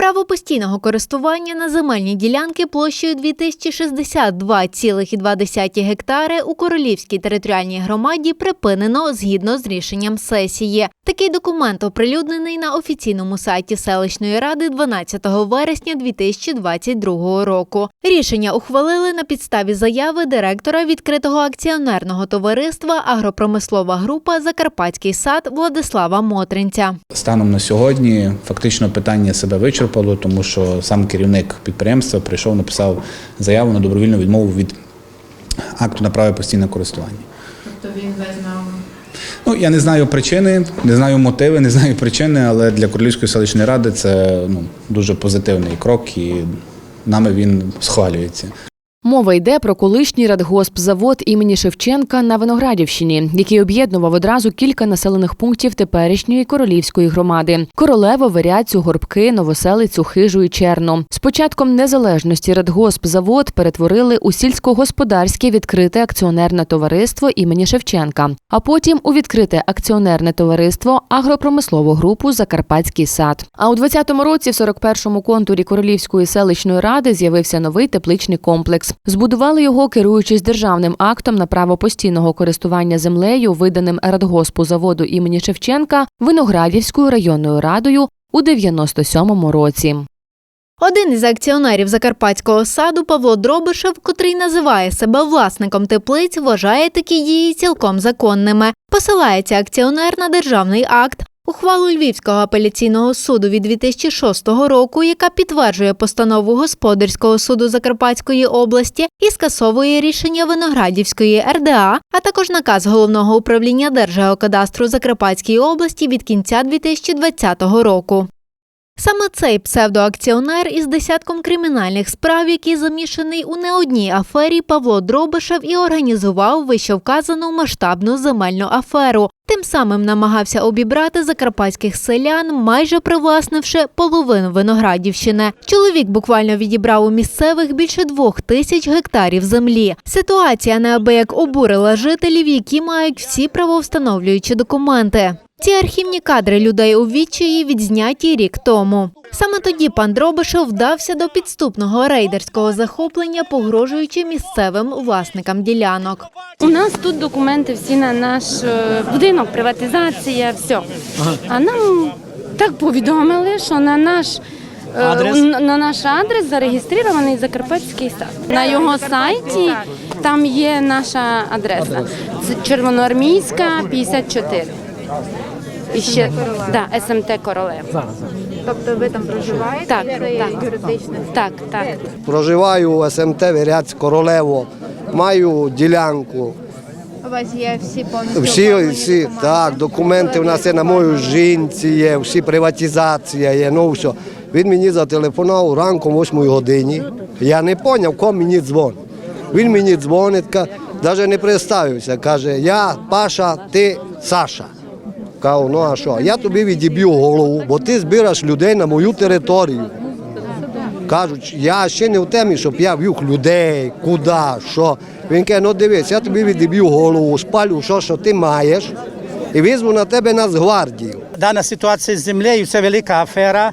Право постійного користування на земельні ділянки площею 2062,2 гектари у Королівській територіальній громаді припинено згідно з рішенням сесії. Такий документ оприлюднений на офіційному сайті селищної ради 12 вересня 2022 року. Рішення ухвалили на підставі заяви директора відкритого акціонерного товариства Агропромислова група Закарпатський сад Владислава Мотринця. Станом на сьогодні фактично питання себе вичерпало, тому що сам керівник підприємства прийшов, написав заяву на добровільну відмову від акту на право постійного користування. Тобто він визнав. Ну я не знаю причини, не знаю мотиви, не знаю причини, але для Королівської селищної ради це ну, дуже позитивний крок і нами він схвалюється. Мова йде про колишній радгоспзавод імені Шевченка на Виноградівщині, який об'єднував одразу кілька населених пунктів теперішньої королівської громади: Королево, Веряцю, Горбки, Новоселицю, Хижу і Черну. З початком незалежності радгоспзавод перетворили у сільськогосподарське відкрите акціонерне товариство імені Шевченка, а потім у відкрите акціонерне товариство агропромислову групу Закарпатський сад. А у 20-му році в 41-му контурі Королівської селищної ради з'явився новий тепличний комплекс. Збудували його, керуючись державним актом на право постійного користування землею, виданим радгоспу заводу імені Шевченка Виноградівською районною радою у 97-му році. Один із акціонерів закарпатського саду Павло Дробишев, котрий називає себе власником теплиць, вважає такі дії цілком законними. Посилається акціонер на державний акт. Ухвалу Львівського апеляційного суду від 2006 року, яка підтверджує постанову господарського суду Закарпатської області і скасовує рішення Виноградівської РДА, а також наказ головного управління Держгеокадастру Закарпатської області від кінця 2020 року. Саме цей псевдоакціонер із десятком кримінальних справ, який замішаний у не одній афері, Павло Дробишев і організував вищевказану масштабну земельну аферу. Тим самим намагався обібрати закарпатських селян, майже привласнивши половину Виноградівщини. Чоловік буквально відібрав у місцевих більше двох тисяч гектарів землі. Ситуація неабияк обурила жителів, які мають всі правовстановлюючі документи. Ці архівні кадри людей у відчаї відзняті рік тому. Саме тоді пан Дробишев вдався до підступного рейдерського захоплення, погрожуючи місцевим власникам ділянок. У нас тут документи всі на наш е, будинок, приватизація, все. А нам так повідомили, що на наш. е, Адрес? на- На наш адрес зареєстрований Закарпатський сад. На його сайті там є наша адреса. Це Червоноармійська 54. І ще да, СМТ Королева. Тобто ви там проживаєте? Так, це так. юридичне. Так, так. Проживаю у СМТ Віряць Королево, маю ділянку. У вас є всі повністю Всі, оформлені всі документи? так, документи у нас є на мою жінці, є, всі приватизація є, ну все. Він мені зателефонував ранком о 8 годині. Я не зрозумів, кому мені дзвонить. Він мені дзвонить, навіть не представився. Каже, я Паша, ти Саша. Кажу, ну а що? Я тобі відіб'ю голову, бо ти збираєш людей на мою територію. Кажуть, я ще не в темі, щоб я в'юх людей, куди, що. Він каже, ну дивись, я тобі відіб'ю голову, спалю, що, що ти маєш, і візьму на тебе Нацгвардію. Дана ситуація з землею це велика афера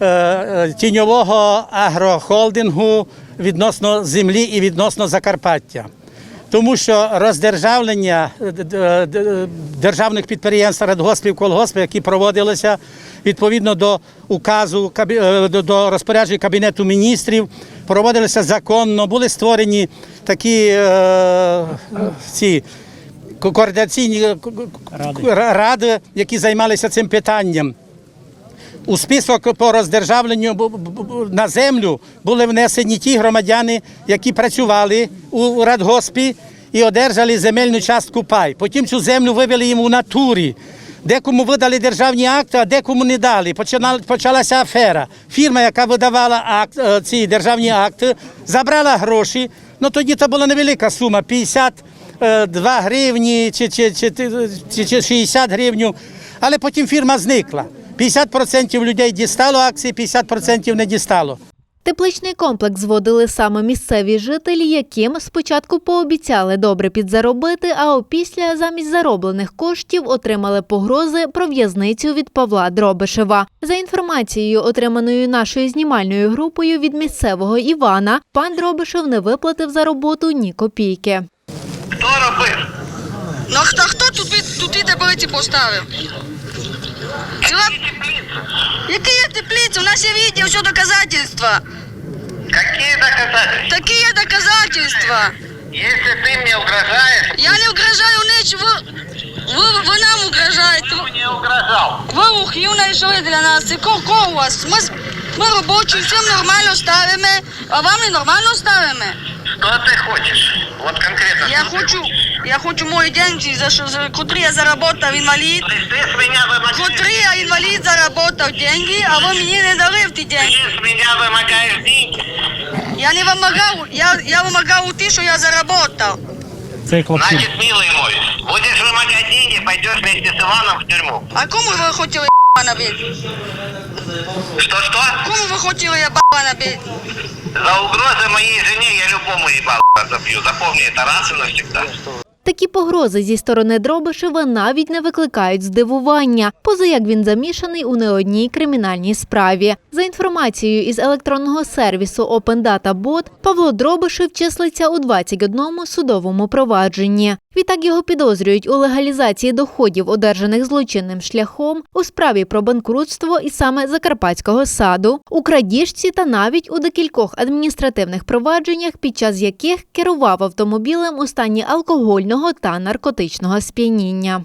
е, е, тіньового агрохолдингу відносно землі і відносно Закарпаття. Тому що роздержавлення е, державних підприємств, радгоспів, колгоспів, які проводилися відповідно до указу е, до- розпоряджень Кабінету міністрів, проводилися законно, були створені такі е, ці ко- координаційні ради, які займалися цим питанням. У список по роздержавленню на землю були внесені ті громадяни, які працювали у радгоспі і одержали земельну частку пай. Потім цю землю вивели їм у натурі. Декому видали державні акти, а декому не дали. Почалася афера. Фірма, яка видавала акт, е, ці державні акти, забрала гроші. Ну тоді це була невелика сума 52 гривні чи, чи, чи, чи, чи 60 гривень. Але потім фірма зникла. 50% людей дістало акції, 50% не дістало. Тепличний комплекс зводили саме місцеві жителі, яким спочатку пообіцяли добре підзаробити, а опісля замість зароблених коштів отримали погрози про в'язницю від Павла Дробишева. За інформацією, отриманою нашою знімальною групою від місцевого Івана, пан Дробишев не виплатив за роботу ні копійки. Хто робив? Ну хто, хто тут, тут і таблиці поставив? Ціла... Які є теплиці? У нас є відео, все доказательства. Какие доказательства? Такі є доказательства. Если ты мне угрожаешь, Я не угрожаю нічого. Ви, ви, ви нам угрожаєте. ты мне угрожал. Ви ухилно йшли для нас. Це ко, ко у вас? Ми, з- ми робочі, все нормально ставимо, а вам не нормально ставимо. Что ты хочешь? Вот конкретно. Я что ты хочу, хочешь? я хочу мої деньги, за, що- за котрі я заработав інвалід. То есть ты с меня вымогаешь... Котрі я інвалід заработав деньги, а ви мені не дали в ті Ты деньги. с меня вымогаешь деньги? Я не вимагав, я, я вимагав те, що я заработав. Цей хлопчик. Значит, милый мой, будешь вымогать деньги, пойдешь вместе с Иваном в тюрьму. А кому ви хотіли набити? Что-что? Кому ви хотіли я набити? За угрозы моей жене я любому ебал забью. Запомни это раз и навсегда. Такі погрози зі сторони Дробишева навіть не викликають здивування, поза як він замішаний у не одній кримінальній справі. За інформацією із електронного сервісу Open Data Bot, Павло Дробишев числиться у 21 судовому провадженні. Відтак його підозрюють у легалізації доходів, одержаних злочинним шляхом, у справі про банкрутство і саме Закарпатського саду, у крадіжці та навіть у декількох адміністративних провадженнях, під час яких керував автомобілем у стані алкогольного та наркотичного сп'яніння.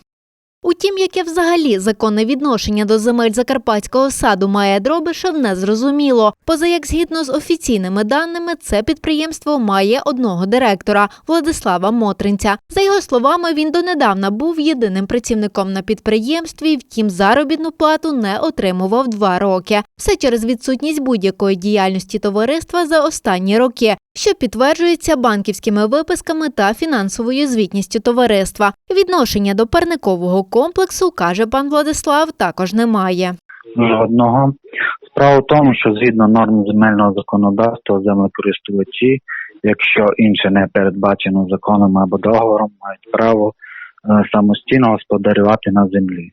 Утім, яке взагалі законне відношення до земель Закарпатського саду має Дробишев, не зрозуміло. Поза як згідно з офіційними даними, це підприємство має одного директора Владислава Мотринця. За його словами, він донедавна був єдиним працівником на підприємстві, втім заробітну плату не отримував два роки. Все через відсутність будь-якої діяльності товариства за останні роки, що підтверджується банківськими виписками та фінансовою звітністю товариства. Відношення до парникового комплексу, каже пан Владислав, також немає. Жодного. Справа в тому, що згідно норм земельного законодавства землекористувачі, якщо інше не передбачено законом або договором, мають право е, самостійно господарювати на землі.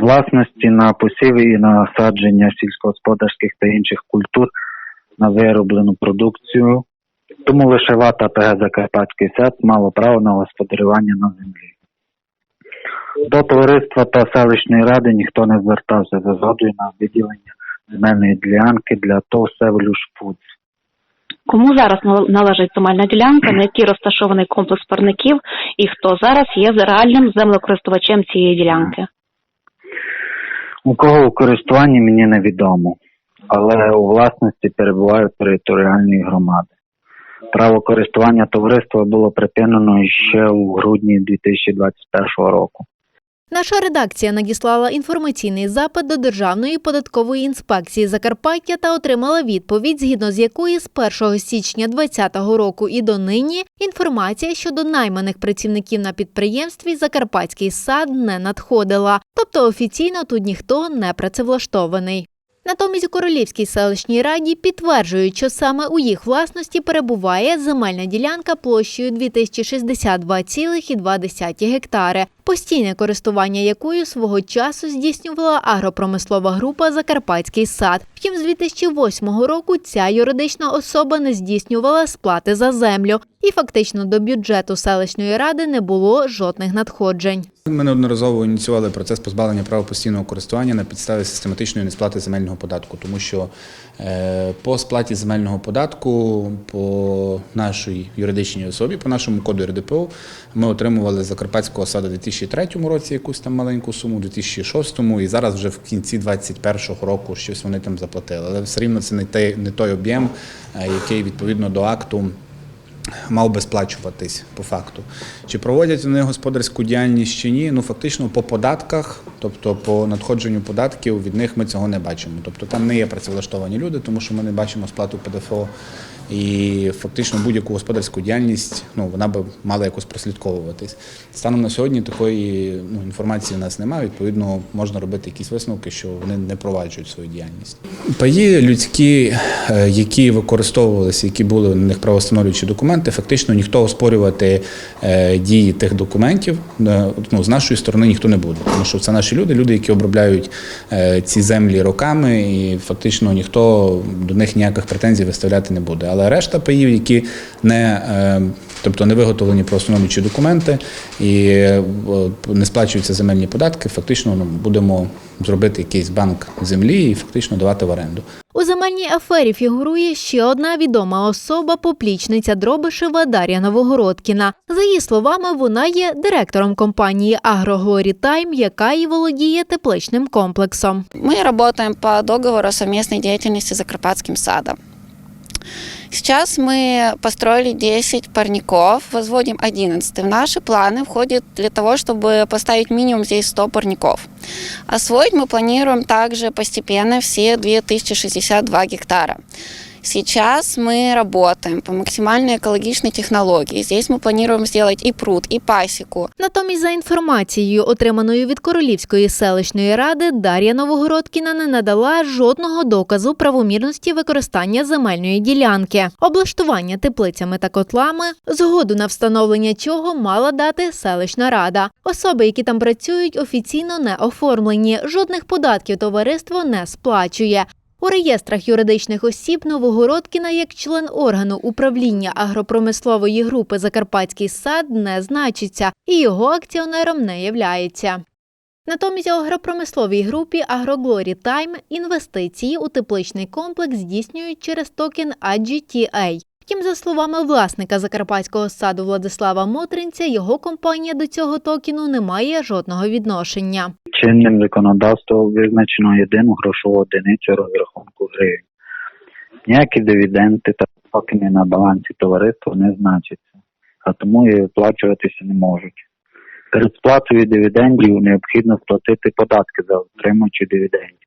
Власності на посіви і насадження сільськогосподарських та інших культур на вироблену продукцію, тому лише ВАТ АПГ Закарпатський сад мало право на господарювання на землі. До товариства та селищної ради ніхто не звертався за згодою на виділення земельної ділянки для ТОВ Севелюш Фудс. Кому зараз належить земельна ділянка, на якій розташований комплекс парників, і хто зараз є реальним землекористувачем цієї ділянки? У кого у користуванні мені невідомо, але у власності перебувають територіальної громади. Право користування товариства було припинено ще у грудні 2021 року. Наша редакція надіслала інформаційний запит до Державної податкової інспекції Закарпаття та отримала відповідь, згідно з якої з 1 січня 2020 року і до нині інформація щодо найманих працівників на підприємстві Закарпатський сад не надходила, тобто офіційно тут ніхто не працевлаштований. Натомість у Королівській селищній раді підтверджують, що саме у їх власності перебуває земельна ділянка площею 2062,2 гектари, постійне користування якою свого часу здійснювала агропромислова група Закарпатський сад. Втім, з 2008 року ця юридична особа не здійснювала сплати за землю, і фактично до бюджету селищної ради не було жодних надходжень. Ми неодноразово ініціювали процес позбавлення права постійного користування на підставі систематичної несплати земельного податку, тому що е, по сплаті земельного податку по нашій юридичній особі, по нашому коду РДПО, ми отримували Закарпатського саду у 2003 році якусь там маленьку суму, у 2006 і зараз вже в кінці 2021 року щось вони там заплатили. Але все рівно це не той, не той об'єм, е, який відповідно до акту мав би сплачуватись по факту. Чи проводять вони господарську діяльність чи ні? Ну фактично по податках, тобто по надходженню податків, від них ми цього не бачимо. Тобто там не є працевлаштовані люди, тому що ми не бачимо сплату ПДФО. І фактично будь-яку господарську діяльність ну, вона би мала якось прослідковуватись. Станом на сьогодні такої ну, інформації в нас немає. Відповідно, можна робити якісь висновки, що вони не проваджують свою діяльність. Паї людські, які використовувалися, які були на них правостановлюючі документи, фактично ніхто оспорювати е, дії тих документів е, ну, з нашої сторони ніхто не буде, тому що це наші люди, люди, які обробляють е, ці землі роками, і фактично ніхто до них ніяких претензій виставляти не буде. Але решта паїв, які не, е, тобто не виготовлені правостановлюючі документи і е, не сплачуються земельні податки, фактично ну, будемо зробити якийсь банк землі і фактично давати в оренду. У земельній афері фігурує ще одна відома особа, поплічниця Дробишева Дар'я Новогородкіна. За її словами, вона є директором компанії «Агроглорі Тайм», яка і володіє тепличним комплексом. Мы работаем по договору о совместной деятельности с Закарпатским садом. Сейчас мы построили 10 парников, возводим 11. В наши планы входит для того, чтобы поставить минимум здесь 100 парников. Освоить мы планируем также постепенно все 2062 гектара. Сейчас мы работаем по максимально экологичной технологии. Здесь мы планируем сделать и пруд, и пасеку. Натомість, за інформацією, отриманою від Королівської селищної ради, Дар'я Новогородкіна не надала жодного доказу правомірності використання земельної ділянки, облаштування теплицями та котлами, згоду на встановлення чого мала дати селищна рада. Особи, які там працюють, офіційно не оформлені. Жодних податків товариство не сплачує. У реєстрах юридичних осіб Новогородкіна як член органу управління агропромислової групи Закарпатський сад не значиться і його акціонером не являється. Натомість у агропромисловій групі «Агроглорі Тайм» інвестиції у тепличний комплекс здійснюють через токен AGTA. Втім, за словами власника закарпатського саду Владислава Мотринця, його компанія до цього токену не має жодного відношення. Чинним законодавством визначено єдину грошову одиницю розрахунку гривень. Ніякі дивіденди та токени на балансі товариства не значаться, а тому і виплачуватися не можуть. Перед сплатою дивідендів необхідно сплатити податки за отримувачі дивідендів,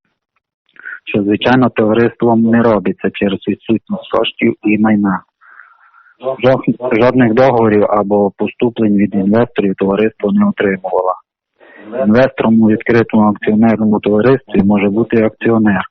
що звичайно товариством не робиться через відсутність коштів і майна. Жодних договорів або поступлень від інвесторів товариство не отримувало. Інвестором у відкритому акціонерному товаристві може бути акціонер,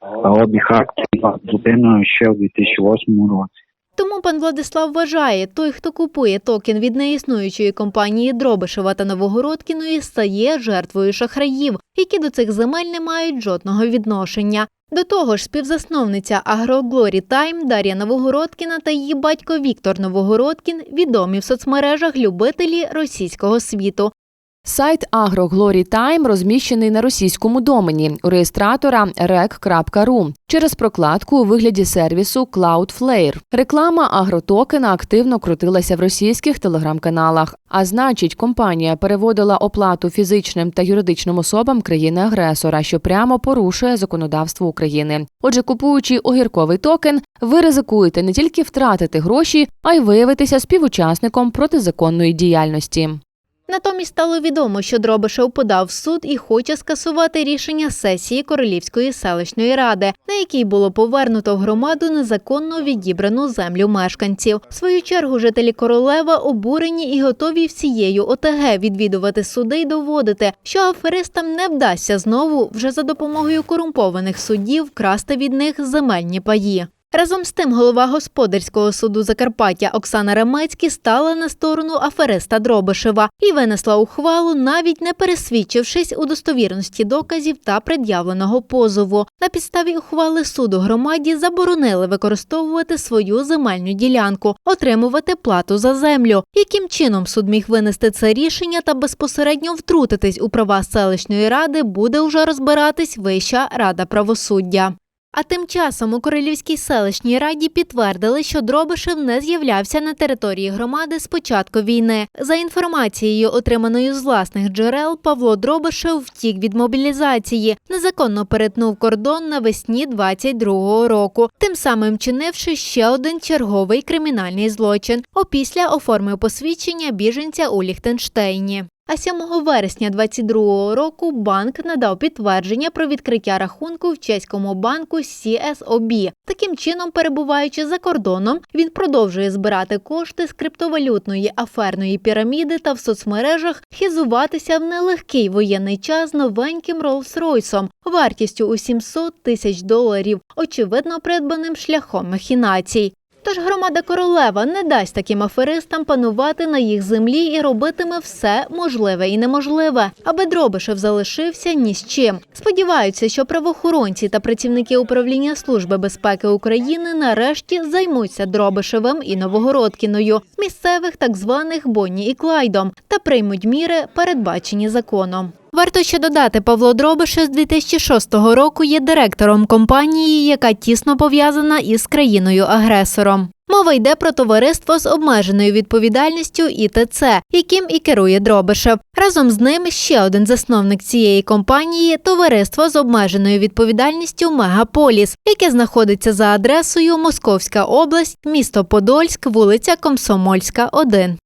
а обіг акцій зупинено ще в 2008 році. Тому пан Владислав вважає, той, хто купує токен від неіснуючої компанії Дробишева та Новогородкіної, стає жертвою шахраїв, які до цих земель не мають жодного відношення. До того ж, співзасновниця «Агроглорі Тайм» Дар'я Новогородкіна та її батько Віктор Новогородкін відомі в соцмережах любителі російського світу. Сайт AgroGlory Time розміщений на російському домені у реєстратора rec.ru через прокладку у вигляді сервісу Cloudflare. Реклама агротокена активно крутилася в російських телеграм-каналах. А значить, компанія переводила оплату фізичним та юридичним особам країни-агресора, що прямо порушує законодавство України. Отже, купуючи огірковий токен, ви ризикуєте не тільки втратити гроші, а й виявитися співучасником протизаконної діяльності. Натомість стало відомо, що Дробишев подав в суд і хоче скасувати рішення сесії Королівської селищної ради, на якій було повернуто в громаду незаконно відібрану землю мешканців. В свою чергу жителі Королева обурені і готові всією ОТГ відвідувати суди й доводити, що аферистам не вдасться знову вже за допомогою корумпованих суддів красти від них земельні паї. Разом з тим, голова господарського суду Закарпаття Оксана Ремецькі стала на сторону афериста Дробишева і винесла ухвалу, навіть не пересвідчившись у достовірності доказів та пред'явленого позову. На підставі ухвали суду громаді заборонили використовувати свою земельну ділянку, отримувати плату за землю. Яким чином суд міг винести це рішення та безпосередньо втрутитись у права селищної ради, буде вже розбиратись Вища рада правосуддя. А тим часом у Королівській селищній раді підтвердили, що Дробишев не з'являвся на території громади з початку війни. За інформацією, отриманою з власних джерел, Павло Дробишев втік від мобілізації, незаконно перетнув кордон навесні 22-го року, тим самим чинивши ще один черговий кримінальний злочин. Опісля оформив посвідчення біженця у Ліхтенштейні. А 7 вересня 22-го року банк надав підтвердження про відкриття рахунку в чеському банку CSOB. Таким чином, перебуваючи за кордоном, він продовжує збирати кошти з криптовалютної аферної піраміди та в соцмережах хизуватися в нелегкий воєнний час новеньким Rolls-Royce вартістю у 700 тисяч доларів, очевидно придбаним шляхом махінацій. Тож громада королева не дасть таким аферистам панувати на їх землі і робитиме все можливе і неможливе, аби Дробишев залишився ні з чим. Сподіваються, що правоохоронці та працівники управління Служби безпеки України нарешті займуться Дробишевим і Новогородкіною, місцевих так званих Бонні і Клайдом, та приймуть міри, передбачені законом. Варто ще додати, Павло Дробише з 2006 року є директором компанії, яка тісно пов'язана із країною-агресором. Мова йде про товариство з обмеженою відповідальністю ІТЦ, яким і керує Дробишев. Разом з ним ще один засновник цієї компанії товариство з обмеженою відповідальністю Мегаполіс, яке знаходиться за адресою Московська область, місто Подольськ, вулиця Комсомольська, 1.